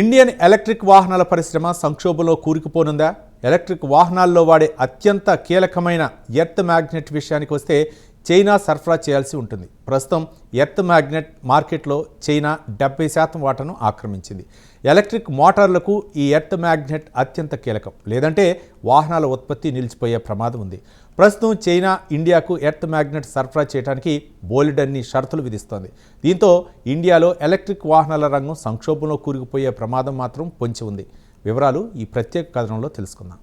Indian electric వాహనాల పరిశ్రమ సంక్షోభంలో కూరుకుపోనుందా? ఎలక్ట్రిక్ వాహనాల్లో వాడే అత్యంత కీలకమైన ఎర్త్ మ్యాగ్నెట్ విషయానికి వస్తే చైనా సరఫరా చేయాల్సి ఉంటుంది. ప్రస్తుతం ఎర్త్ మ్యాగ్నెట్ మార్కెట్లో చైనా డెబ్బై శాతం వాటాను ఆక్రమించింది. ఎలక్ట్రిక్ మోటార్లకు ఈ ఎర్త్ మ్యాగ్నెట్ అత్యంత కీలకం. లేదంటే వాహనాల ఉత్పత్తి నిలిచిపోయే ప్రమాదం ఉంది. ప్రస్తుతం చైనా ఇండియాకు ఎర్త్ మ్యాగ్నెట్ సరఫరా చేయడానికి బోలెడన్ని షరతులు విధిస్తోంది. దీంతో ఇండియాలో ఎలక్ట్రిక్ వాహనాల రంగం సంక్షోభంలో కూరుకుపోయే ప్రమాదం మాత్రం పొంచి ఉంది. వివరాలు ఈ ప్రత్యేక కథనంలో తెలుసుకుందాం.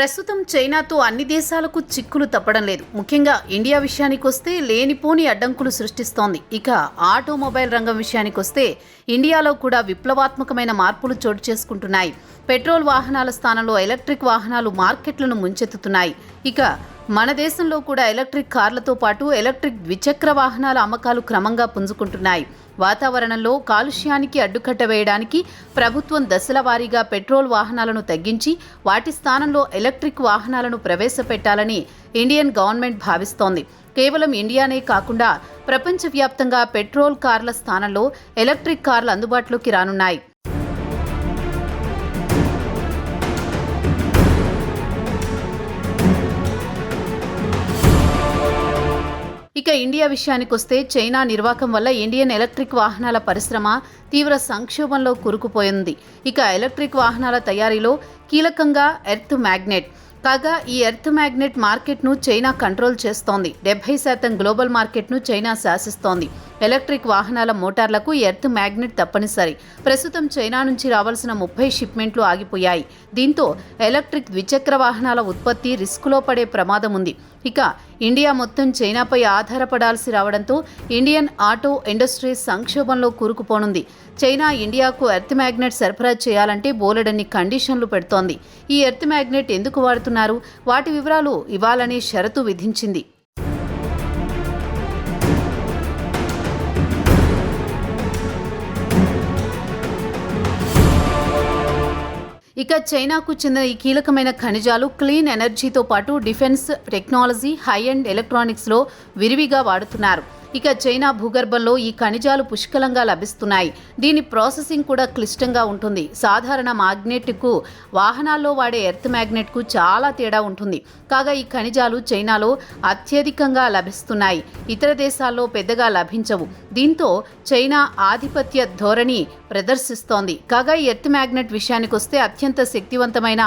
ప్రస్తుతం చైనాతో అన్ని దేశాలకు చిక్కులు తప్పడం లేదు. ముఖ్యంగా ఇండియా విషయానికి వస్తే లేనిపోని అడ్డంకులు సృష్టిస్తోంది. ఇక ఆటోమొబైల్ రంగం విషయానికి వస్తే ఇండియాలో కూడా విప్లవాత్మకమైన మార్పులు చోటు చేసుకుంటున్నాయి. పెట్రోల్ వాహనాల స్థానంలో ఎలక్ట్రిక్ వాహనాలు మార్కెట్లను ముంచెత్తుతున్నాయి. ఇక మన దేశంలో కూడా ఎలక్ట్రిక్ కార్లతో పాటు ఎలక్ట్రిక్ ద్విచక్ర వాహనాల అమ్మకాలు క్రమంగా పుంజుకుంటున్నాయి. వాతావరణంలో కాలుష్యానికి అడ్డుకట్ట వేయడానికి ప్రభుత్వం దశల వారీగా పెట్రోల్ వాహనాలను తగ్గించి వాటి స్థానంలో ఎలక్ట్రిక్ వాహనాలను ప్రవేశపెట్టాలని ఇండియన్ గవర్నమెంట్ భావిస్తోంది. కేవలం ఇండియానే కాకుండా ప్రపంచవ్యాప్తంగా పెట్రోల్ కార్ల స్థానంలో ఎలక్ట్రిక్ కార్లు అందుబాటులోకి రానున్నాయి. ఇక ఇండియా విషయానికి వస్తే చైనా నిర్వాకం వల్ల ఇండియన్ ఎలక్ట్రిక్ వాహనాల పరిశ్రమ తీవ్ర సంక్షోభంలో కూరుకుపోయింది. ఇక ఎలక్ట్రిక్ వాహనాల తయారీలో కీలకంగా ఎర్త్ మ్యాగ్నెట్ కాగా ఈ ఎర్త్ మ్యాగ్నెట్ మార్కెట్ను చైనా కంట్రోల్ చేస్తోంది. డెబ్బై శాతం గ్లోబల్ మార్కెట్ను చైనా శాసిస్తోంది. ఎలక్ట్రిక్ వాహనాల మోటార్లకు ఎర్త్ మ్యాగ్నెట్ తప్పనిసరి. ప్రస్తుతం చైనా నుంచి రావాల్సిన ముప్పై షిప్మెంట్లు ఆగిపోయాయి. దీంతో ఎలక్ట్రిక్ ద్విచక్ర వాహనాల ఉత్పత్తి రిస్కులో పడే ప్రమాదం ఉంది. ఇక ఇండియా మొత్తం చైనాపై ఆధారపడాల్సి రావడంతో ఇండియన్ ఆటో ఇండస్ట్రీ సంక్షోభంలో కూరుకుపోనుంది. చైనా ఇండియాకు ఎర్త్ మ్యాగ్నెట్ సరఫరా చేయాలంటే బోలెడన్ని కండిషన్లు పెడుతోంది. ఈ ఎర్త్ మ్యాగ్నెట్ ఎందుకు వాడుతున్నారు? వాటి వివరాలు ఇవ్వాలని షరతు విధించింది. ఇక చైనాకు చెందిన ఈ కీలకమైన ఖనిజాలు క్లీన్ ఎనర్జీతో పాటు డిఫెన్స్ టెక్నాలజీ హై అండ్ ఎలక్ట్రానిక్స్లో విరివిగా వాడుతున్నారు. ఇక చైనా భూగర్భంలో ఈ ఖనిజాలు పుష్కలంగా లభిస్తున్నాయి. దీని ప్రాసెసింగ్ కూడా క్లిష్టంగా ఉంటుంది. సాధారణ మాగ్నెట్కు వాహనాల్లో వాడే ఎర్త్ మ్యాగ్నెట్కు చాలా తేడా ఉంటుంది. కాగా ఈ ఖనిజాలు చైనాలో అత్యధికంగా లభిస్తున్నాయి. ఇతర దేశాల్లో పెద్దగా లభించవు. దీంతో చైనా ఆధిపత్య ధోరణి ప్రదర్శిస్తోంది. కాగా ఈ ఎర్త్ మ్యాగ్నెట్ విషయానికి వస్తే అత్యంత శక్తివంతమైన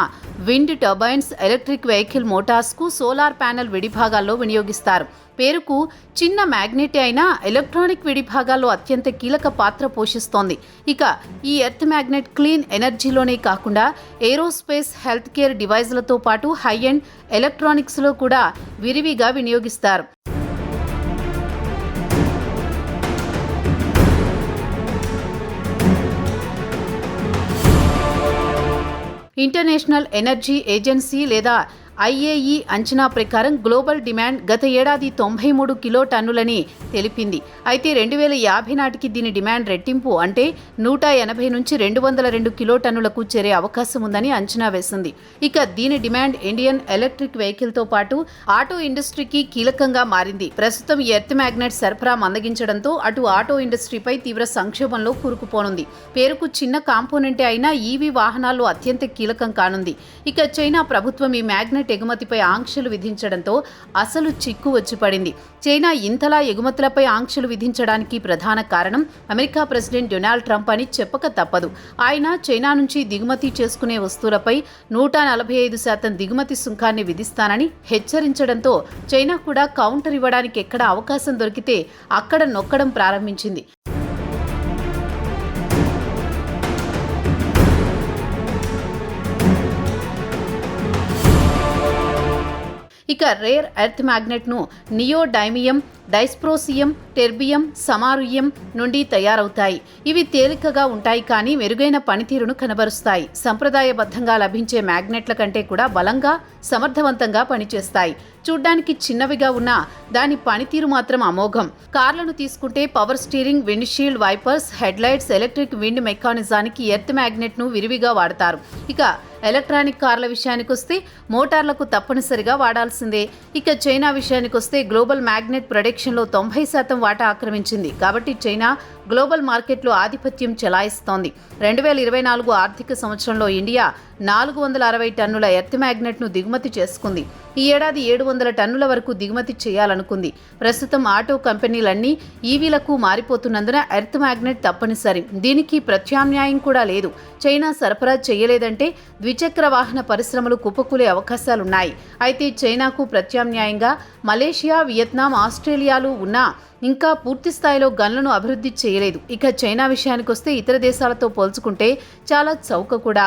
విండ్ టర్బైన్స్ ఎలక్ట్రిక్ వెహికల్ మోటార్స్కు సోలార్ ప్యానెల్ విడిభాగాల్లో వినియోగిస్తారు. పేరుకు చిన్న మ్యాగ్నెట్ అయినా ఎలక్ట్రానిక్ విడిభాగాల్లో అత్యంత కీలక పాత్ర పోషిస్తోంది. ఇక ఈ ఎర్త్ మ్యాగ్నెట్ క్లీన్ ఎనర్జీలోనే కాకుండా ఏరోస్పేస్ హెల్త్ కేర్ డివైజ్లతో పాటు హై అండ్ ఎలక్ట్రానిక్స్లో కూడా విరివిగా వినియోగిస్తారు. ఇంటర్నేషనల్ ఎనర్జీ ఏజెన్సీ లేదా ఐఏఈ అంచనా ప్రకారం గ్లోబల్ డిమాండ్ గత ఏడాది తొంభై మూడు కిలో టన్నులని తెలిపింది. అయితే రెండు వేల యాభై నాటికి దీని డిమాండ్ రెట్టింపు అంటే నూట ఎనభై నుంచి రెండు వందల రెండు కిలో టన్నులకు చేరే అవకాశం ఉందని అంచనా వేసింది. ఇక దీని డిమాండ్ ఇండియన్ ఎలక్ట్రిక్ వెహికల్తో పాటు ఆటో ఇండస్ట్రీకి కీలకంగా మారింది. ప్రస్తుతం ఎర్త్ మ్యాగ్నెట్ సరఫరా మందగించడంతో అటు ఆటో ఇండస్ట్రీపై తీవ్ర సంక్షోభంలో కూరుకుపోనుంది. పేరుకు చిన్న కాంపోనెంటే అయినా ఈవీ వాహనాల్లో అత్యంత కీలకం కానుంది. ఇక చైనా ప్రభుత్వం ఈ మ్యాగ్నెట్ ఎగుమతిపై ఆంక్షలు విధించడంతో అసలు చిక్కు వచ్చి పడింది చైనా ఇంతలా ఎగుమతులపై ఆంక్షలు విధించడానికి ప్రధాన కారణం అమెరికా ప్రెసిడెంట్ డొనాల్డ్ ట్రంప్ అని చెప్పక తప్పదు. ఆయన చైనా నుంచి దిగుమతి చేసుకునే వస్తువులపై నూట నలభై ఐదు శాతం దిగుమతి సుంకాన్ని విధిస్తానని హెచ్చరించడంతో చైనా కూడా కౌంటర్ ఇవ్వడానికి ఎక్కడ అవకాశం దొరికితే అక్కడ నొక్కడం ప్రారంభించింది. ఇక రేర్ ఎర్త్ మ్యాగ్నెట్ను నియోడైమియం డైస్ప్రోసియం టెర్బియం సమారుయం నుండి తయారవుతాయి. ఇవి తేలికగా ఉంటాయి కానీ మెరుగైన పనితీరును కనబరుస్తాయి. సంప్రదాయబద్ధంగా లభించే మ్యాగ్నెట్ల కంటే కూడా బలంగా సమర్థవంతంగా పనిచేస్తాయి. చూడ్డానికి చిన్నవిగా ఉన్నా దాని పనితీరు మాత్రం అమోఘం. కార్లను తీసుకుంటే power steering windshield wipers headlights electric wind మెకానిజానికి earth మ్యాగ్నెట్ను విరివిగా వాడతారు. ఇక ఎలక్ట్రానిక్ కార్ల విషయానికి వస్తే మోటార్లకు తప్పనిసరిగా వాడాల్సిందే. ఇక చైనా విషయానికి వస్తే గ్లోబల్ మ్యాగ్నెట్ ప్రొడక్షన్లో తొంభై శాతం వాటా ఆక్రమించింది. కాబట్టి చైనా గ్లోబల్ మార్కెట్లో ఆధిపత్యం చెలాయిస్తోంది. రెండు వేల ఇరవై నాలుగు ఆర్థిక సంవత్సరంలో ఇండియా నాలుగు వందల అరవై టన్నుల ఎర్త్ మ్యాగ్నెట్ను దిగుమతి చేసుకుంది. ఈ ఏడాది ఏడు వందల టన్నుల వరకు దిగుమతి చేయాలనుకుంది. ప్రస్తుతం ఆటో కంపెనీలన్నీ ఈవీలకు మారిపోతున్నందున ఎర్త్ మ్యాగ్నెట్ తప్పనిసరి. దీనికి ప్రత్యామ్నాయం కూడా లేదు. చైనా సరఫరా చేయలేదంటే ద్విచక్ర వాహన పరిశ్రమలు కుప్పకూలే అవకాశాలున్నాయి. అయితే చైనాకు ప్రత్యామ్నాయంగా మలేషియా వియత్నాం ఆస్ట్రేలియాలు ఉన్నా ఇంకా పూర్తి స్థాయిలో గన్లను అభివృద్ధి చేయలేదు. ఇక చైనా విషయానికి వస్తే ఇతర దేశాలతో పోల్చుకుంటే చాలా చౌక కూడా.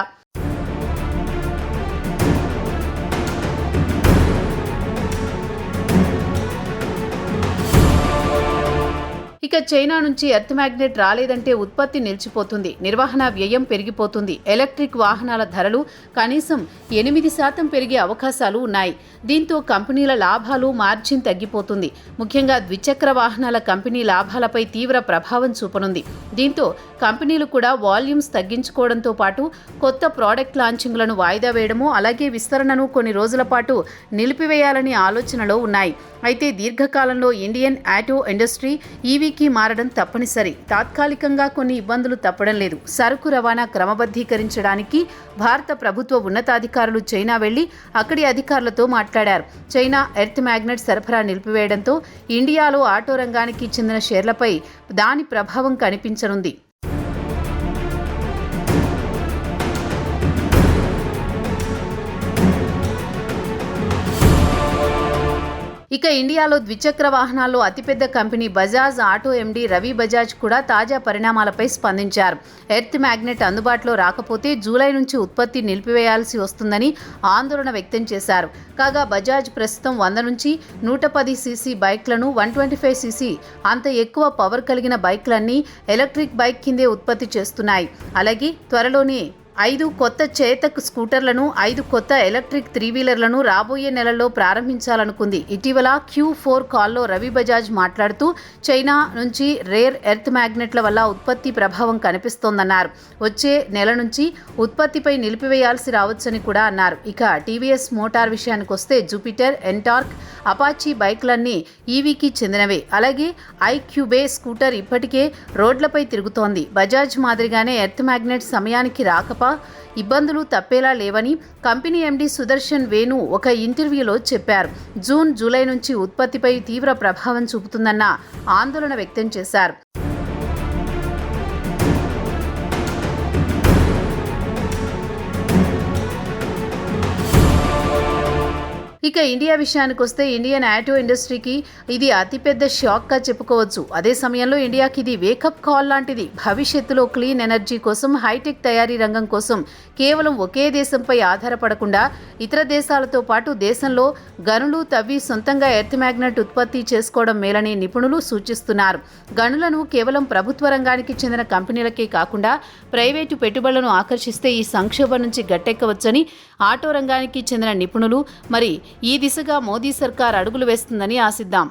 ఇక చైనా నుంచి ఎర్త్ మ్యాగ్నెట్ రాలేదంటే ఉత్పత్తి నిలిచిపోతుంది. నిర్వహణ వ్యయం పెరిగిపోతుంది. ఎలక్ట్రిక్ వాహనాల ధరలు కనీసం ఎనిమిది శాతం పెరిగే అవకాశాలు ఉన్నాయి. దీంతో కంపెనీల లాభాలు మార్జిన్ తగ్గిపోతుంది. ముఖ్యంగా ద్విచక్ర వాహనాల కంపెనీ లాభాలపై తీవ్ర ప్రభావం చూపనుంది. దీంతో కంపెనీలు కూడా వాల్యూమ్స్ తగ్గించుకోవడంతో పాటు కొత్త ప్రోడక్ట్ లాంచింగ్లను వాయిదా వేయడము అలాగే విస్తరణను కొన్ని రోజుల పాటు నిలిపివేయాలని ఆలోచనలో ఉన్నాయి. అయితే దీర్ఘకాలంలో ఇండియన్ ఆటో ఇండస్ట్రీ ఈవీకి మారడం తప్పనిసరి. తాత్కాలికంగా కొన్ని ఇబ్బందులు తప్పడం లేదు. సరుకు రవాణా క్రమబద్ధీకరించడానికి భారత ప్రభుత్వ ఉన్నతాధికారులు చైనా వెళ్ళి అక్కడి అధికారులతో మాట్లాడారు. చైనా ఎర్త్ మ్యాగ్నెట్ సరఫరా నిలిపివేయడంతో ఇండియాలో ఆటో రంగానికి చెందిన షేర్లపై దాని ప్రభావం కనిపించనుంది. ఇక ఇండియాలో ద్విచక్ర వాహనాల్లో అతిపెద్ద company Bajaj auto MD Ravi Bajaj కూడా తాజా పరిణామాలపై స్పందించారు. ఎర్త్ మ్యాగ్నెట్ అందుబాటులో రాకపోతే జూలై నుంచి ఉత్పత్తి నిలిపివేయాల్సి వస్తుందని ఆందోళన వ్యక్తం చేశారు. కాగా బజాజ్ ప్రస్తుతం వంద నుంచి నూట పది సీసీ బైక్లను వన్ ట్వంటీ ఫైవ్ సీసీ అంత ఎక్కువ పవర్ కలిగిన బైక్లన్నీ ఎలక్ట్రిక్ బైక్ కిందే ఉత్పత్తి చేస్తున్నాయి. అలాగే త్వరలోనే ఐదు కొత్త చేతక్ స్కూటర్లను ఐదు కొత్త ఎలక్ట్రిక్ త్రీ వీలర్లను రాబోయే నెలల్లో ప్రారంభించాలనుకుంది. ఇటీవల క్యూ ఫోర్ కాల్లో రవి బజాజ్ మాట్లాడుతూ చైనా నుంచి రేర్ ఎర్త్ మ్యాగ్నెట్ల వల్ల ఉత్పత్తి ప్రభావం కనిపిస్తోందన్నారు. వచ్చే నెల నుంచి ఉత్పత్తిపై నిలిపివేయాల్సి రావచ్చని కూడా అన్నారు. ఇక టీవీఎస్ మోటార్ విషయానికి వస్తే జూపిటర్ ఎంటార్క్ అపాచీ బైక్లన్నీ ఈవీకి చెందినవే. అలాగే ఐక్యూబే స్కూటర్ ఇప్పటికే రోడ్లపై తిరుగుతోంది. బజాజ్ మాదిరిగానే ఎర్త్ మ్యాగ్నెట్ సమయానికి రాకప ఇబ్బందులు తప్పేలా లేవని కంపెనీ ఎండీ సుదర్శన్ వేణు ఒక ఇంటర్వ్యూలో చెప్పారు. జూన్ జూలై నుంచి ఉత్పత్తిపై తీవ్ర ప్రభావం చూపుతుందన్న ఆందోళన వ్యక్తం చేశారు. ఇక ఇండియా విషయానికి వస్తే ఇండియన్ ఆటో ఇండస్ట్రీకి ఇది అతిపెద్ద షాక్గా చెప్పుకోవచ్చు. అదే సమయంలో ఇండియాకి ఇది వేకప్ కాల్ లాంటిది. భవిష్యత్తులో క్లీన్ ఎనర్జీ కోసం హైటెక్ తయారీ రంగం కోసం కేవలం ఒకే దేశంపై ఆధారపడకుండా ఇతర దేశాలతో పాటు దేశంలో గనులు తవ్వి సొంతంగా ఎర్త్ మ్యాగ్నెట్ ఉత్పత్తి చేసుకోవడం మేలని నిపుణులు సూచిస్తున్నారు. గనులను కేవలం ప్రభుత్వ రంగానికి చెందిన కంపెనీలకే కాకుండా ప్రైవేటు పెట్టుబడులను ఆకర్షిస్తే ఈ సంక్షోభం నుంచి గట్టెక్కవచ్చని ఆటో రంగానికి చెందిన నిపుణులు మరి ఈ దిశగా మోదీ సర్కార్ అడుగులు వేస్తుందని ఆశిద్దాం.